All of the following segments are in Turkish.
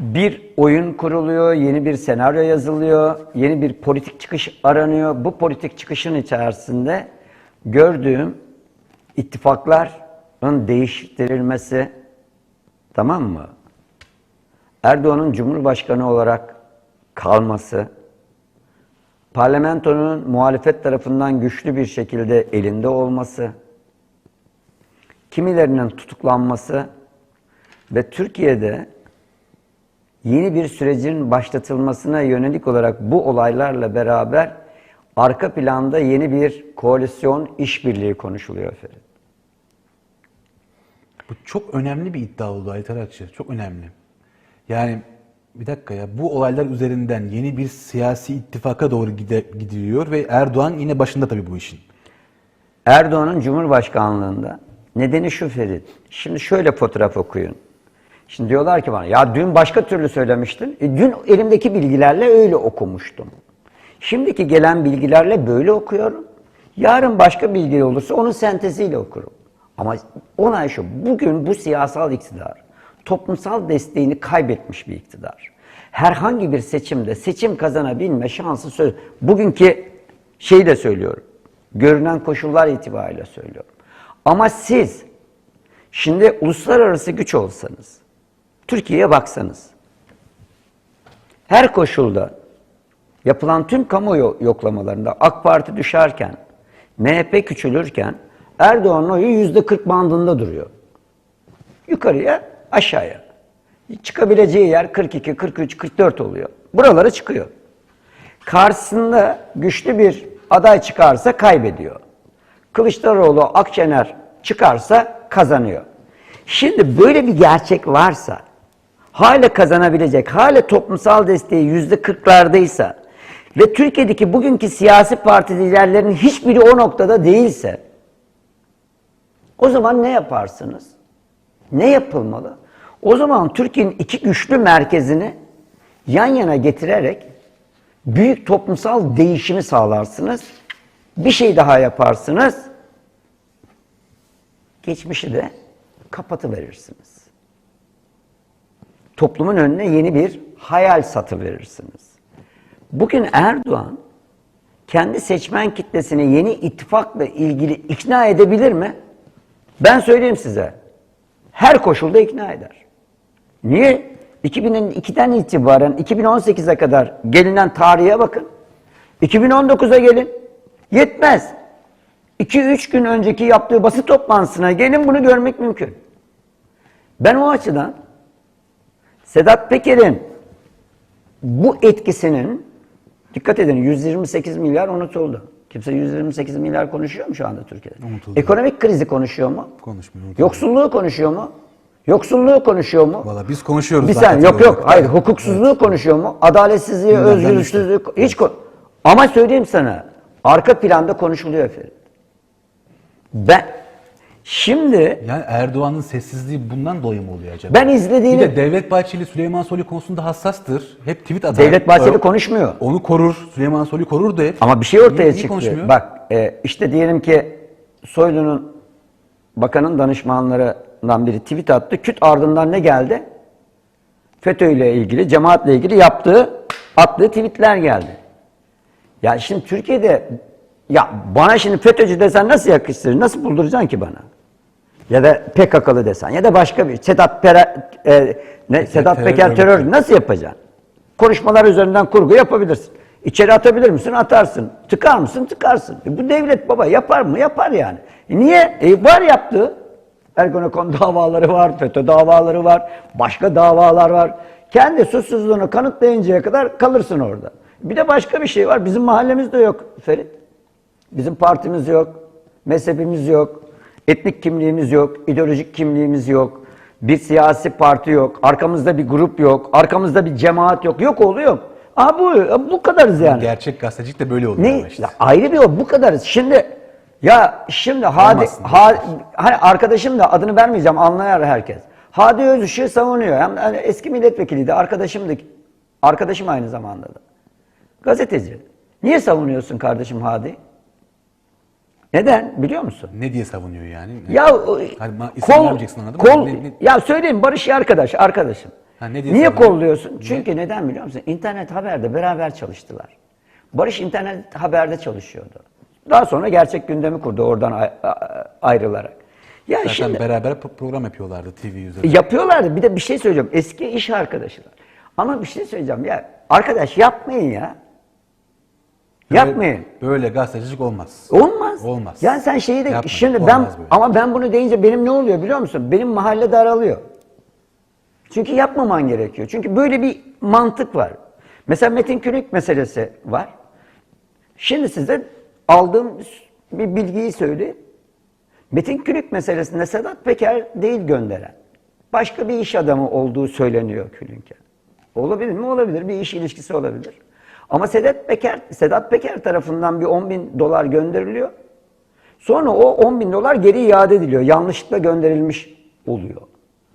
bir oyun kuruluyor, yeni bir senaryo yazılıyor, yeni bir politik çıkış aranıyor. Bu politik çıkışın içerisinde gördüğüm ittifakların değiştirilmesi, tamam mı? Erdoğan'ın Cumhurbaşkanı olarak kalması, parlamentonun muhalefet tarafından güçlü bir şekilde elinde olması, kimilerinin tutuklanması ve Türkiye'de yeni bir sürecin başlatılmasına yönelik olarak bu olaylarla beraber arka planda yeni bir koalisyon işbirliği konuşuluyor efendim. Bu çok önemli bir iddia oldu Aytar Akçı. Çok önemli. Yani bir dakika ya bu olaylar üzerinden yeni bir siyasi ittifaka doğru gide, gidiliyor ve Erdoğan yine başında tabii bu işin. Erdoğan'ın Cumhurbaşkanlığında nedeni şu Ferit. Şimdi şöyle fotoğraf okuyun. Şimdi diyorlar ki bana ya dün başka türlü söylemiştin. E, dün elimdeki bilgilerle öyle okumuştum. Şimdiki gelen bilgilerle böyle okuyorum. Yarın başka bilgi olursa onun senteziyle okurum. Ama olay şu. Bugün bu siyasal iktidar toplumsal desteğini kaybetmiş bir iktidar. Herhangi bir seçimde seçim kazanabilme şansı söz. Bugünkü şeyi de söylüyorum. Görünen koşullar itibariyle söylüyorum. Ama siz şimdi uluslararası güç olsanız, Türkiye'ye baksanız, her koşulda yapılan tüm kamuoyu yoklamalarında AK Parti düşerken, MHP küçülürken Erdoğan'ın oyu yüzde 40 bandında duruyor. Yukarıya, aşağıya. Çıkabileceği yer 42, 43, 44 oluyor. Buralara çıkıyor. Karşısında güçlü bir aday çıkarsa kaybediyor. Kılıçdaroğlu, Akşener çıkarsa kazanıyor. Şimdi böyle bir gerçek varsa, hala kazanabilecek, hala toplumsal desteği yüzde kırklardaysa ve Türkiye'deki bugünkü siyasi parti liderlerinin hiçbiri o noktada değilse, o zaman ne yaparsınız? Ne yapılmalı? O zaman Türkiye'nin iki güçlü merkezini yan yana getirerek büyük toplumsal değişimi sağlarsınız. Bir şey daha yaparsınız. Geçmişi de kapatıverirsiniz. Toplumun önüne yeni bir hayal satı verirsiniz. Bugün Erdoğan kendi seçmen kitlesini yeni ittifakla ilgili ikna edebilir mi? Ben söyleyeyim size. Her koşulda ikna eder. Niye? 2002'den itibaren 2018'e kadar gelinen tarihe bakın. 2019'a gelin. Yetmez. 2-3 gün önceki yaptığı basın toplantısına gelin bunu görmek mümkün. Ben o açıdan Sedat Peker'in bu etkisinin dikkat edin 128 milyar unutuldu. Kimse 128 milyar konuşuyor mu şu anda Türkiye'de? Unutuldu. Ekonomik krizi konuşuyor mu? Konuşmuyor. Yoksulluğu konuşuyor mu? Yoksulluğu konuşuyor mu? Valla biz konuşuyoruz Bir zaten. yok yok. Hayır hukuksuzluğu konuşuyor mu? Adaletsizliği, özgürlüksüzlüğü hiç kon- Ama söyleyeyim sana arka planda konuşuluyor efendim. Ben şimdi Yani Erdoğan'ın sessizliği bundan dolayı mı oluyor acaba? Ben izlediğini- Bir de Devlet Bahçeli Süleyman Soylu konusunda hassastır. Hep tweet atar. Devlet Bahçeli O- konuşmuyor. Onu korur. Süleyman Soylu korur da hep. Ama bir şey ortaya Niye- niye çıktı. konuşmuyor? Bak e, işte diyelim ki Soylu'nun bakanın danışmanlarından biri tweet attı. Küt ardından ne geldi? FETÖ ile ilgili, cemaatle ilgili yaptığı, attığı tweetler geldi. Ya şimdi Türkiye'de ya bana şimdi FETÖ'cü desen nasıl yakıştırır? Nasıl bulduracaksın ki bana? Ya da PKK'lı desen ya da başka bir Sedat Pera, e, ne Sedat terör Peker örgütü. terör nasıl yapacaksın? Konuşmalar üzerinden kurgu yapabilirsin. İçeri atabilir misin? Atarsın. Tıkar mısın? Tıkarsın. E bu devlet baba yapar mı? Yapar yani. E niye? E var yaptığı. Ergonokon davaları var, FETÖ davaları var, başka davalar var. Kendi suçsuzluğunu kanıtlayıncaya kadar kalırsın orada. Bir de başka bir şey var. Bizim mahallemizde yok Ferit. Bizim partimiz yok, mezhebimiz yok, etnik kimliğimiz yok, ideolojik kimliğimiz yok, bir siyasi parti yok, arkamızda bir grup yok, arkamızda bir cemaat yok. Yok oğlu yok. Aa bu, bu kadarız yani. Gerçek gazetecilik de böyle oluyor Ne? işte. Ya ayrı bir o bu kadarız. Şimdi ya şimdi Hadi, ha, hani arkadaşım da adını vermeyeceğim anlayar herkes. Hadi Özışık'ı savunuyor. Hem hani eski milletvekiliydi, arkadaşımdı. Arkadaşım aynı zamanda da. Gazeteci. Niye savunuyorsun kardeşim Hadi? Neden biliyor musun? Ne diye savunuyor yani? Ya o- Hani kol, kol, Ne- ne- ya söyleyeyim Barış arkadaş, arkadaşım. Ha, ne diye Niye savunuyor? kolluyorsun? Çünkü neden biliyor musun? İnternet Haber'de beraber çalıştılar. Barış internet haberde çalışıyordu. Daha sonra gerçek gündemi kurdu oradan ayrılarak. Ya Zaten şimdi beraber pro- program yapıyorlardı TV üzerinde. yapıyorlardı. Bir de bir şey söyleyeceğim. Eski iş arkadaşılar. Ama bir şey söyleyeceğim ya. Arkadaş yapmayın ya. Yapmayın. Böyle, gazetecilik olmaz. Olmaz. Olmaz. Yani sen şeyi de Yapmayın. şimdi ben Olmaz böyle. ama ben bunu deyince benim ne oluyor biliyor musun? Benim mahalle daralıyor. Çünkü yapmaman gerekiyor. Çünkü böyle bir mantık var. Mesela Metin Külük meselesi var. Şimdi size aldığım bir bilgiyi söyleyeyim. Metin Külük meselesinde Sedat Peker değil gönderen. Başka bir iş adamı olduğu söyleniyor Külünk'e. Olabilir mi? Olabilir. Bir iş ilişkisi olabilir. Ama Sedat Peker, Sedat Peker tarafından bir 10 bin dolar gönderiliyor. Sonra o 10 bin dolar geri iade ediliyor. Yanlışlıkla gönderilmiş oluyor.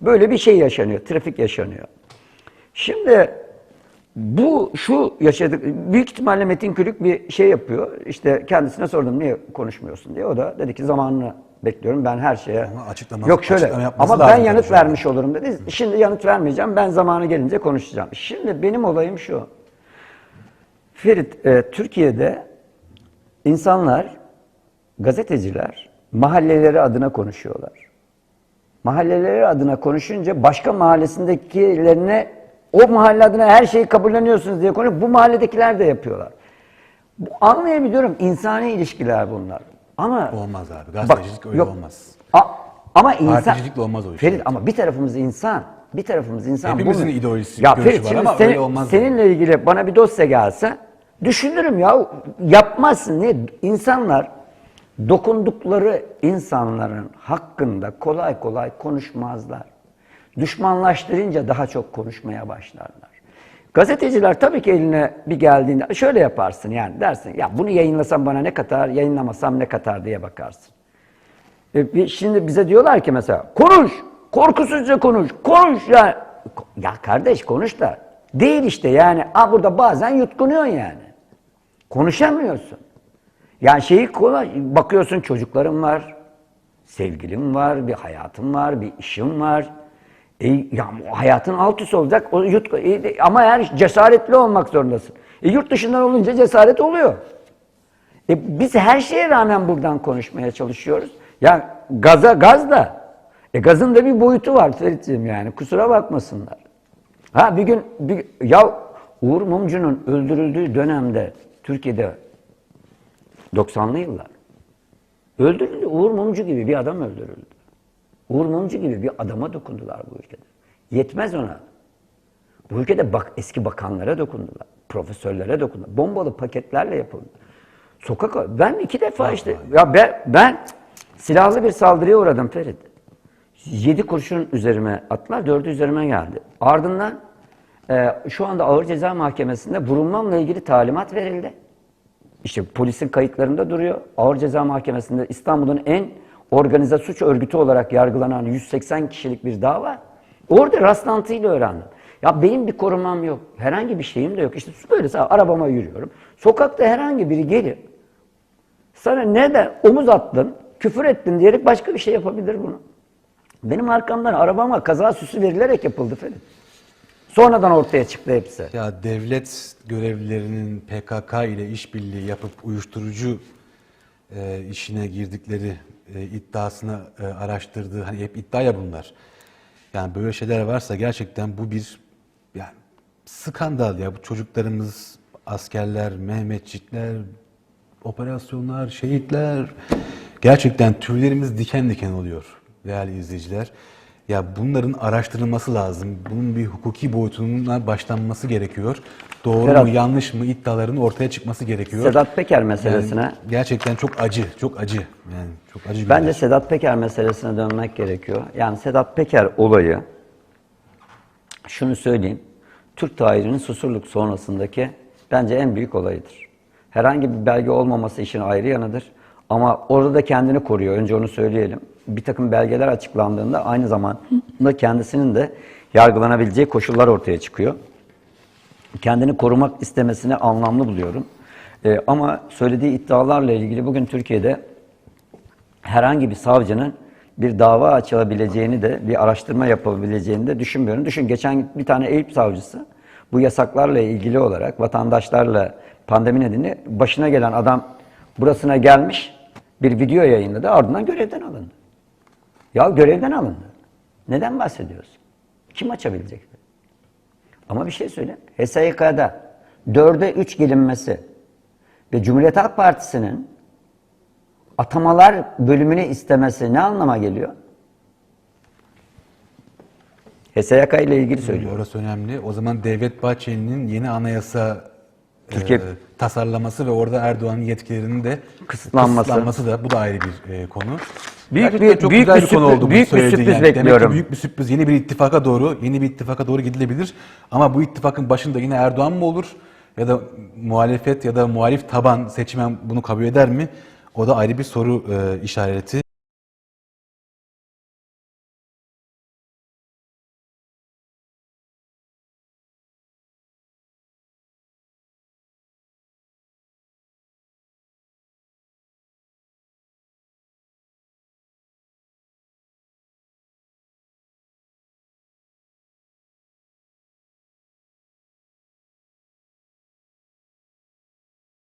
Böyle bir şey yaşanıyor. Trafik yaşanıyor. Şimdi bu şu yaşadık büyük ihtimalle Metin Külük bir şey yapıyor. İşte kendisine sordum niye konuşmuyorsun diye. O da dedi ki zamanını bekliyorum. Ben her şeye Ama açıklaması- Yok şöyle. açıklama Ama ben yanıt vermiş olurum dedi. Şimdi yanıt vermeyeceğim. Ben zamanı gelince konuşacağım. Şimdi benim olayım şu. Ferit, e, Türkiye'de insanlar, gazeteciler mahalleleri adına konuşuyorlar. Mahalleleri adına konuşunca başka mahallesindekilerine o mahalle adına her şeyi kabulleniyorsunuz diye konuşuyor. Bu mahalledekiler de yapıyorlar. Bu, anlayabiliyorum insani ilişkiler bunlar. Ama Olmaz abi. Gazetecilik öyle olmaz. A- ama insan Particilikle olmaz o iş. Ferit ama bir tarafımız insan. Bir tarafımız insan. Hepimizin Bunu- ideolojisi, Ya görüşü Ferit var ama senin- öyle olmaz Seninle ilgili bana bir dosya gelse düşünürüm ya. Yapmazsın. Niye? İnsanlar dokundukları insanların hakkında kolay kolay konuşmazlar. Düşmanlaştırınca daha çok konuşmaya başlarlar. Gazeteciler tabii ki eline bir geldiğinde şöyle yaparsın yani dersin ya bunu yayınlasam bana ne katar, yayınlamasam ne katar diye bakarsın. E, şimdi bize diyorlar ki mesela konuş, korkusuzca konuş, konuş ya. Ya kardeş konuş da değil işte yani. Aa, burada bazen yutkunuyorsun yani. Konuşamıyorsun. Yani şeyi kolay, bakıyorsun çocuklarım var, sevgilim var, bir hayatım var, bir işim var. E, ya hayatın alt üst olacak. O yut, e, ama eğer cesaretli olmak zorundasın. E, yurt dışından olunca cesaret oluyor. E, biz her şeye rağmen buradan konuşmaya çalışıyoruz. Ya gaza gaz da. E, gazın da bir boyutu var Ferit'ciğim yani. Kusura bakmasınlar. Ha bir gün bir, ya Uğur Mumcu'nun öldürüldüğü dönemde Türkiye'de 90'lı yıllar öldürüldü. Uğur Mumcu gibi bir adam öldürüldü. Uğur Mumcu gibi bir adama dokundular bu ülkede. Yetmez ona. Bu ülkede bak eski bakanlara dokundular. Profesörlere dokundular. Bombalı paketlerle yapıldı. Sokak ben iki defa işte ya ben, ben silahlı bir saldırıya uğradım Ferit. Yedi kurşun üzerime attılar, dördü üzerime geldi. Ardından e, şu anda Ağır Ceza Mahkemesi'nde vurulmamla ilgili talimat verildi. İşte polisin kayıtlarında duruyor. Ağır Ceza Mahkemesi'nde İstanbul'un en organize suç örgütü olarak yargılanan 180 kişilik bir dava. Orada rastlantıyla öğrendim. Ya benim bir korumam yok. Herhangi bir şeyim de yok. İşte böyle arabama yürüyorum. Sokakta herhangi biri gelir. Sana neden omuz attın, küfür ettin diyerek başka bir şey yapabilir bunu. Benim arkamdan arabama kaza süsü verilerek yapıldı Ferit. Sonradan ortaya çıktı hepsi. Ya devlet görevlilerinin PKK ile işbirliği yapıp uyuşturucu e, işine girdikleri e, iddiasını e, araştırdığı hani hep iddia ya bunlar. Yani böyle şeyler varsa gerçekten bu bir yani skandal ya bu çocuklarımız askerler, Mehmetçikler, operasyonlar, şehitler gerçekten tüylerimiz diken diken oluyor değerli izleyiciler. Ya bunların araştırılması lazım. Bunun bir hukuki boyutundan başlanması gerekiyor. Doğru Ferhat. mu yanlış mı iddiaların ortaya çıkması gerekiyor. Sedat Peker meselesine Yani gerçekten çok acı, çok acı. Yani çok acı Bence. Sedat Peker meselesine dönmek gerekiyor. Yani Sedat Peker olayı, şunu söyleyeyim, Türk tarihinin Susurluk sonrasındaki bence en büyük olayıdır. Herhangi bir belge olmaması işin ayrı yanıdır. Ama orada da kendini koruyor, önce onu söyleyelim. Bir takım belgeler açıklandığında aynı zamanda kendisinin de yargılanabileceği koşullar ortaya çıkıyor kendini korumak istemesini anlamlı buluyorum. Ee, ama söylediği iddialarla ilgili bugün Türkiye'de herhangi bir savcının bir dava açılabileceğini de bir araştırma yapabileceğini de düşünmüyorum. Düşün geçen bir tane Eyüp savcısı bu yasaklarla ilgili olarak vatandaşlarla pandemi nedeniyle başına gelen adam burasına gelmiş bir video yayınladı ardından görevden alındı. Ya görevden alındı. Neden bahsediyorsun? Kim açabilecek? Ama bir şey söyleyeyim. HSYK'da 4'e 3 gelinmesi ve Cumhuriyet Halk Partisi'nin atamalar bölümünü istemesi ne anlama geliyor? HSYK ile ilgili söylüyorum. Orası önemli. O zaman Devlet Bahçeli'nin yeni anayasa Türkiye- e, tasarlaması ve orada Erdoğan'ın yetkilerinin de Kısıtlanması. kısıtlanması da bu da ayrı bir e, konu. Büyük Gerçekten bir- çok büyük güzel bir konu sürpriz- oldu bu büyük bir söylediğin sürpriz yani. Demek ki bekliyorum. büyük bir sürpriz. Yeni bir ittifaka doğru, yeni bir ittifaka doğru gidilebilir. Ama bu ittifakın başında yine Erdoğan mı olur? Ya da muhalefet ya da muhalif taban seçmen bunu kabul eder mi? O da ayrı bir soru e, işareti.